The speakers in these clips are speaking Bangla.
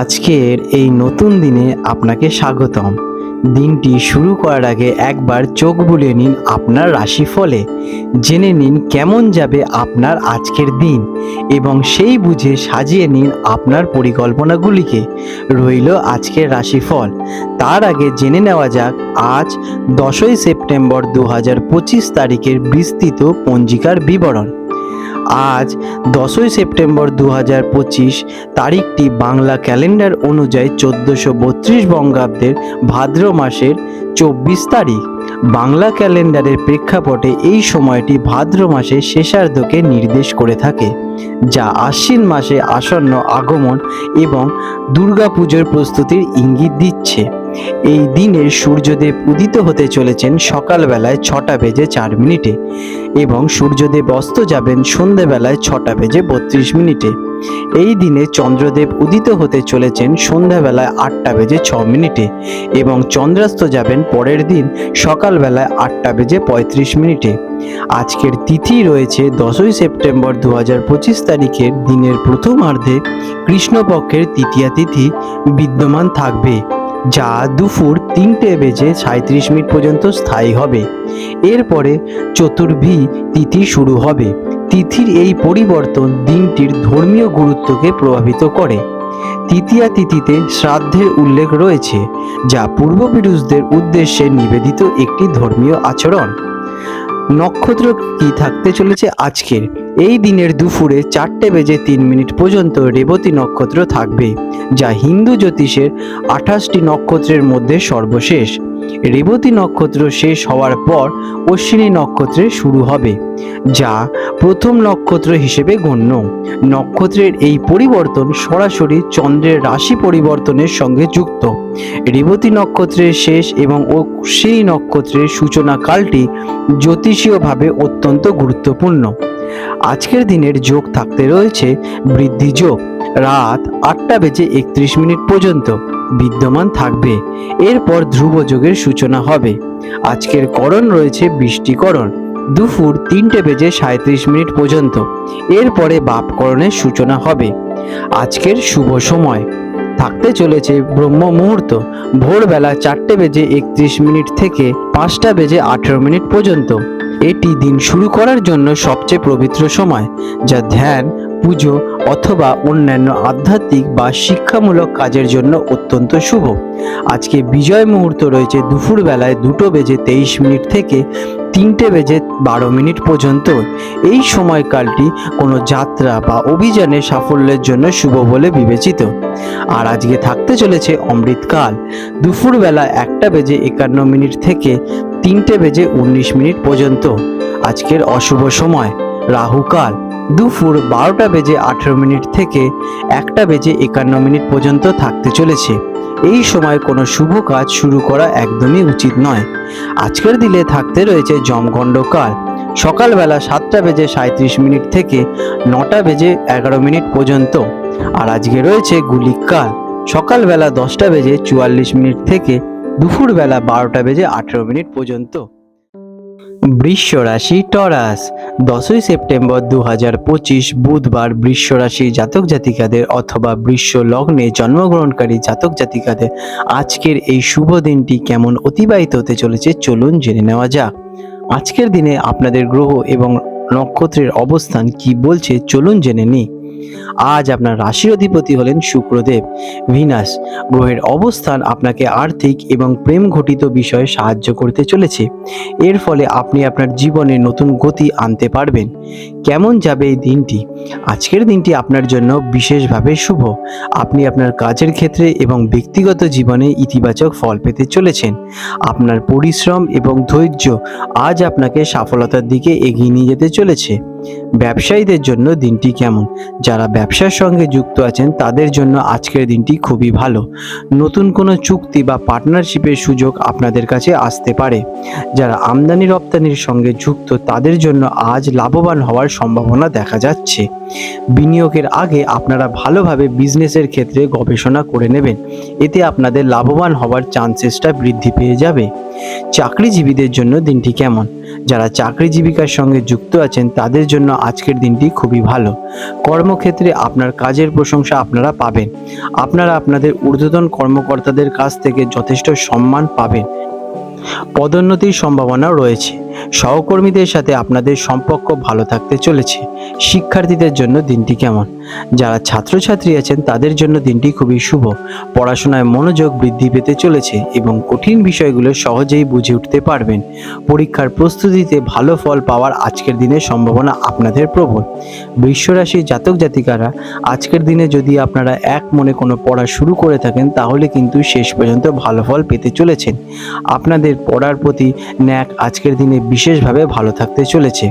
আজকের এই নতুন দিনে আপনাকে স্বাগতম। দিনটি শুরু করার আগে একবার চোখ বুলিয়ে নিন আপনার রাশিফলে। জেনে নিন কেমন যাবে আপনার আজকের দিন এবং সেই বুঝে সাজিয়ে নিন আপনার পরিকল্পনাগুলিকে। রইল আজকের রাশিফল। তার আগে জেনে নেওয়া যাক, আজ দশই সেপ্টেম্বর দু হাজার পঁচিশ তারিখের বিস্তৃত পঞ্জিকার বিবরণ। আজ দশই সেপ্টেম্বর দু হাজার পঁচিশ তারিখটি বাংলা ক্যালেন্ডার অনুযায়ী চোদ্দোশো বত্রিশ বঙ্গাব্দের ভাদ্র মাসের চব্বিশ তারিখ। বাংলা ক্যালেন্ডারের প্রেক্ষাপটে এই সময়টি ভাদ্র মাসের শেষার্ধকে নির্দেশ করে থাকে, যা আশ্বিন মাসে আসন্ন আগমন এবং দুর্গাপুজোর প্রস্তুতির ইঙ্গিত দিচ্ছে। এই দিনে সূর্যদেব উদিত হতে চলেছেন সকালবেলায় ছটা বেজে চার মিনিটে এবং সূর্যদেব অস্ত যাবেন সন্ধেবেলায় ছটা বেজে বত্রিশ মিনিটে। এই দিনে চন্দ্রদেব উদিত হতে চলেছেন সন্ধ্যাবেলায় আটটা বেজে ছ মিনিটে এবং চন্দ্রাস্ত যাবেন পরের দিন সকালবেলায় আটটা বেজে পঁয়ত্রিশ মিনিটে। আজকের তিথি রয়েছে দশই সেপ্টেম্বর দু হাজার পঁচিশ তারিখের দিনের প্রথমার্ধে কৃষ্ণপক্ষের তৃতীয়া তিথি বিদ্যমান থাকবে, যা দুপুর তিনটে বেজে সাঁত্রিশ মিনিট পর্যন্ত স্থায়ী হবে। এরপরে চতুর্ভী তিথি শুরু হবে। তিথির এই পরিবর্তন দিনটির ধর্মীয় গুরুত্বকে প্রভাবিত করে। তৃতীয়া তিথিতে শ্রাদ্ধের উল্লেখ রয়েছে, যা পূর্বপুরুষদের উদ্দেশ্যে নিবেদিত একটি ধর্মীয় আচরণ। নক্ষত্র কি থাকতে চলেছে আজকের? এই দিনের দুপুরে চারটে বেজে তিন মিনিট পর্যন্ত রেবতী নক্ষত্র থাকবে, যা হিন্দু জ্যোতিষের আঠাশটি নক্ষত্রের মধ্যে সর্বশেষ। রেবতী নক্ষত্র শেষ হওয়ার পর অশ্বিনী নক্ষত্রের শুরু হবে, যা প্রথম নক্ষত্র হিসেবে গণ্য। নক্ষত্রের এই পরিবর্তন সরাসরি চন্দ্রের রাশি পরিবর্তনের সঙ্গে যুক্ত। রেবতী নক্ষত্রের শেষ এবং অশ্বিনী নক্ষত্রের সূচনা কালটি জ্যোতিষীয়ভাবে অত্যন্ত গুরুত্বপূর্ণ। আজকের দিনের যোগ থাকতে রয়েছে বৃদ্ধি যোগ। রাত আটটা বেজে একত্রিশ মিনিট পর্যন্ত বিদ্যমান থাকবে। এরপর ধ্রুব যোগের সূচনা হবে। আজকের করণ রয়েছে বৃষ্টিকরণ। দুপুর তিনটে বেজে সাঁত্রিশ মিনিট পর্যন্ত। এরপরে বাপকরণের সূচনা হবে। আজকের শুভ সময়। থাকতে চলেছে ব্রহ্ম মুহূর্ত। ভোরবেলা চারটে বেজে একত্রিশ মিনিট থেকে পাঁচটা বেজে আঠেরো মিনিট পর্যন্ত। এটি দিন শুরু করার জন্য সবচেয়ে পবিত্র সময়, যা ধ্যান, পুজো অথবা অন্যান্য আধ্যাত্মিক বা শিক্ষামূলক কাজের জন্য অত্যন্ত শুভ। আজকে বিজয় মুহূর্ত রয়েছে দুপুর বেলায় দুটো বেজে তেইশ মিনিট থেকে তিনটে বেজে বারো মিনিট পর্যন্ত। এই সময়কালটি কোনো যাত্রা বা অভিযানে সাফল্যের জন্য শুভ বলে বিবেচিত। আর আজকে থাকতে চলেছে অমৃতকাল। দুপুরবেলা একটা বেজে একান্ন মিনিট থেকে তিনটে বেজে উনিশ মিনিট পর্যন্ত। আজকের অশুভ সময়। রাহুকাল। দুপুর বারোটা বেজে আঠেরো মিনিট থেকে একটা বেজে একান্ন মিনিট পর্যন্ত থাকতে চলেছে। এই সময় কোনো শুভ কাজ শুরু করা একদমই উচিত নয়। আজকের দিনে থাকতে রয়েছে জমগণ্ডকাল সকালবেলা সাতটা বেজে সাঁত্রিশ মিনিট থেকে নটা বেজে এগারো মিনিট পর্যন্ত। আর আজকে রয়েছে গুলিকাল সকালবেলা দশটা বেজে চুয়াল্লিশ মিনিট থেকে দুপুরবেলা বারোটা বেজে আঠেরো মিনিট পর্যন্ত। বৃষ রাশি টরাস, দশই সেপ্টেম্বর দু হাজার পঁচিশ বুধবার বৃষ রাশি জাতক জাতিকাদের অথবা বৃষ লগ্নে জন্মগ্রহণকারী জাতক জাতিকাদের আজকের এই শুভ দিনটি কেমন অতিবাহিত হতে চলেছে চলুন জেনে নেওয়া যাক। আজকের দিনে আপনাদের গ্রহ এবং নক্ষত্রের অবস্থান কি বলছে চলুন জেনে নিই। আজ আপনার রাশির অধিপতি হলেন শুক্রদেব। ভিনাস গ্রহের অবস্থান আপনাকে আর্থিক এবং প্রেম ঘটিত বিষয়ে সাহায্য করতে চলেছে। এর ফলে আপনি আপনার জীবনে নতুন গতি আনতে পারবেন। কেমন যাবে এই দিনটি? আজকের দিনটি আপনার জন্য বিশেষভাবে শুভ। আপনি আপনার কাজের ক্ষেত্রে এবং ব্যক্তিগত জীবনে ইতিবাচক ফল পেতে চলেছেন। আপনার পরিশ্রম এবং ধৈর্য আজ আপনাকে সফলতার দিকে এগিয়ে নিয়ে যেতে চলেছে। ব্যবসায়ীদের জন্য দিনটি কেমন? যারা ব্যবসার সঙ্গে যুক্ত আছেন, তাদের জন্য আজকের দিনটি খুবই ভালো। নতুন কোনো চুক্তি বা পার্টনারশিপের সুযোগ আপনাদের কাছে আসতে পারে। যারা আমদানি রপ্তানির সঙ্গে যুক্ত, তাদের জন্য আজ লাভবান হওয়ার সম্ভাবনা দেখা যাচ্ছে। বিনিয়োগের আগে আপনারা ভালোভাবে বিজনেসের ক্ষেত্রে গবেষণা করে নেবেন। এতে আপনাদের লাভবান হওয়ার চান্সেসটা বৃদ্ধি পেয়ে যাবে। চাকরিজীবীদের জন্য দিনটি কেমন? যারা চাকরি জীবিকার সঙ্গে যুক্ত আছেন, তাদের জন্য আজকের দিনটি খুবই ভালো। কর্মক্ষেত্রে আপনার কাজের প্রশংসা আপনারা পাবেন। আপনারা আপনাদের ঊর্ধ্বতন কর্মকর্তাদের কাছ থেকে যথেষ্ট সম্মান পাবেন। পদোন্নতির সম্ভাবনা রয়েছে। সহকর্মীদের সাথে আপনাদের সম্পর্ক ভালো থাকতে চলেছে। শিক্ষার্থীদের জন্য দিনটি কেমন? যারা ছাত্রছাত্রী আছেন, তাদের জন্য দিনটি খুবই শুভ। পড়াশোনায় মনোযোগ বৃদ্ধি পেতে চলেছে এবং কঠিন বিষয়গুলো সহজেই বুঝে উঠতে পারবেন। পরীক্ষার প্রস্তুতিতে ভালো ফল পাওয়ার আজকের দিনের সম্ভাবনা আপনাদের প্রবল। বৃষরাশির জাতক জাতিকারা, আজকের দিনে যদি আপনারা এক মনে কোনো পড়া শুরু করে থাকেন, তাহলে কিন্তু শেষ পর্যন্ত ভালো ফল পেতে চলেছেন। আপনাদের পড়ার প্রতি ন্যাক আজকের দিনে বিশেষভাবে ভালো থাকতে চলেছে।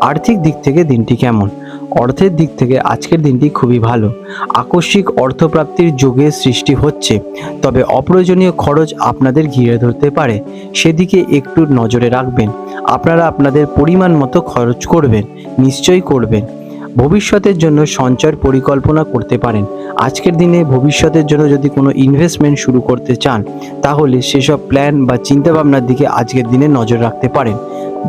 আর্থিক দিক থেকে দিনটি কেমন? অর্থের দিক থেকে আজকের দিনটি খুবই ভালো। আকস্মিক অর্থপ্রাপ্তির যোগের সৃষ্টি হচ্ছে। তবে অপ্রয়োজনীয় খরচ আপনাদের ঘিরে ধরতে পারে। সেদিকে একটু নজরে রাখবেন। আপনারা আপনাদের পরিমাণ মতো খরচ করবেন, নিশ্চয়ই করবেন। ভবিষ্যতের জন্য সঞ্চয়ের পরিকল্পনা করতে পারেন। আজকের দিনে ভবিষ্যতের জন্য যদি কোনো ইনভেস্টমেন্ট শুরু করতে চান, তাহলে সেসব প্ল্যান বা চিন্তাভাবনার দিকে আজকের দিনে নজর রাখতে পারেন।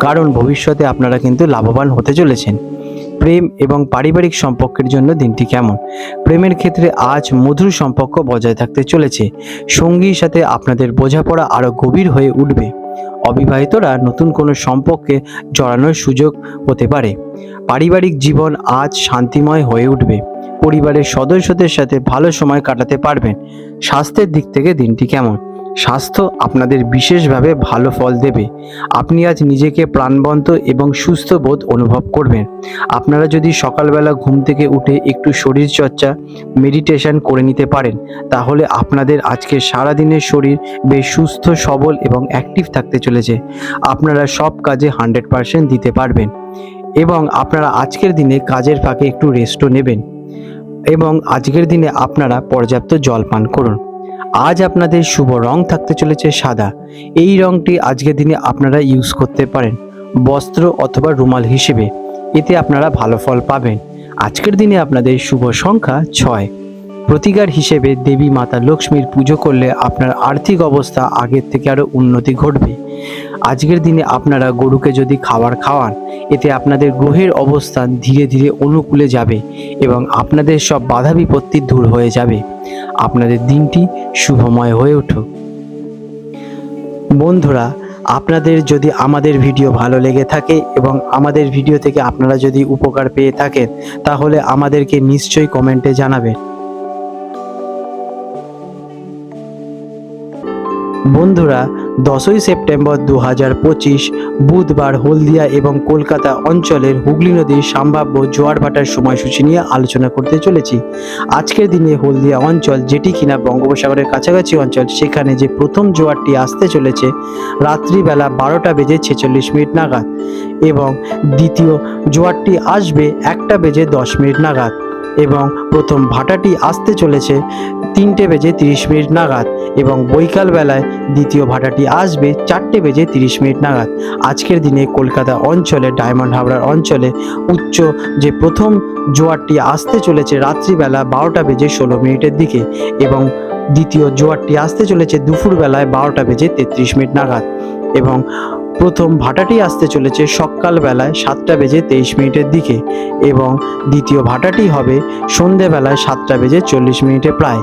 কারণ ভবিষ্যতে আপনারা কিন্তু লাভবান হতে চলেছেন। প্রেম এবং পারিবারিক সম্পর্কের জন্য দিনটি কেমন? প্রেমের ক্ষেত্রে আজ মধুর সম্পর্ক বজায় থাকতে চলেছে। সঙ্গীর সাথে আপনাদের বোঝাপড়া আরও গভীর হয়ে উঠবে। অবিবাহিতরা নতুন কোনো সম্পর্কে জড়ানোর সুযোগ হতে পারে। পারিবারিক জীবন আজ শান্তিময় হয়ে উঠবে। পরিবারের সদস্যদের সাথে ভালো সময় কাটাতে পারবেন। স্বাস্থ্যের দিক থেকে দিনটি কেমন? স্বাস্থ্য আপনাদের বিশেষভাবে ভালো ফল দেবে। আপনি আজ নিজেকে প্রাণবন্ত এবং সুস্থ বোধ অনুভব করবেন। আপনারা যদি সকালবেলা ঘুম থেকে উঠে একটু শরীর চর্চা মেডিটেশন করে নিতে পারেন, তাহলে আপনাদের আজকে সারাদিনের শরীর বেশ সুস্থ, সবল এবং অ্যাক্টিভ থাকতে চলেছে। আপনারা সব কাজে হান্ড্রেড পারসেন্ট দিতে পারবেন। এবং আপনারা আজকের দিনে কাজের ফাঁকে একটু রেস্টও নেবেন। এবং আজকের দিনে আপনারা পর্যাপ্ত জল পান করুন। আজ আপনাদের শুভ রং থাকতে চলেছে সাদা। এই রংটি আজকের দিনে আপনারা ইউজ করতে পারেন, বস্ত্র অথবা রুমাল হিসেবে। এতে আপনারা ভালো ফল পাবেন। আজকের দিনে আপনাদের শুভ সংখ্যা ছয়। প্রতিকার হিসেবে দেবী মাতা লক্ষ্মীর পুজো করলে আপনার আর্থিক অবস্থা আগের থেকে আরও উন্নতি ঘটবে। আজকের দিনে আপনারা গরুকে যদি খাবার খাওয়ান, এতে আপনাদের গ্রহের অবস্থান ধীরে ধীরে অনুকূলে যাবে এবং আপনাদের সব বাধা বিপত্তি দূর হয়ে যাবে। আপনাদের দিনটি শুভময় হয়ে উঠুক। বন্ধুরা, আপনাদের যদি আমাদের ভিডিও ভালো লেগে থাকে এবং আমাদের ভিডিও থেকে আপনারা যদি উপকার পেয়ে থাকেন, তাহলে আমাদেরকে নিশ্চয়ই কমেন্টে জানাবেন। বন্ধুরা, দশই সেপ্টেম্বর দু হাজার পঁচিশ বুধবার হলদিয়া এবং কলকাতা অঞ্চলের হুগলি নদীর সম্ভাব্য জোয়ার ভাটার সময়সূচি নিয়ে আলোচনা করতে চলেছি। আজকের দিনে হলদিয়া অঞ্চল যেটি কিনা বঙ্গোপসাগরের কাছাকাছি অঞ্চল, সেখানে যে প্রথম জোয়ারটি আসতে চলেছে, রাত্রিবেলা বারোটা বেজে ছেচল্লিশ মিনিট নাগাদ এবং দ্বিতীয় জোয়ারটি আসবে একটা বেজে দশ মিনিট নাগাদ। এবং প্রথম ভাটাটি আসতে চলেছে তিনটে বেজে তিরিশ মিনিট নাগাদ এবং বৈকাল বেলায় দ্বিতীয় ভাটাটি আসবে চারটে বেজে তিরিশ মিনিট নাগাদ। আজকের দিনে কলকাতা অঞ্চলে, ডায়মন্ড হাবড়ার অঞ্চলে উচ্চ যে প্রথম জোয়ারটি আসতে চলেছে রাত্রিবেলা বারোটা বেজে ষোলো মিনিটের দিকে এবং দ্বিতীয় জোয়ারটি আসতে চলেছে দুপুরবেলায় বারোটা বেজে তেত্রিশ মিনিট নাগাদ এবং প্রথম ভাটাটি আসতে চলেছে সকালবেলায় সাতটা বেজে তেইশ মিনিটের দিকে এবং দ্বিতীয় ভাটাটি হবে সন্ধেবেলায় সাতটা বেজে চল্লিশ মিনিটে প্রায়।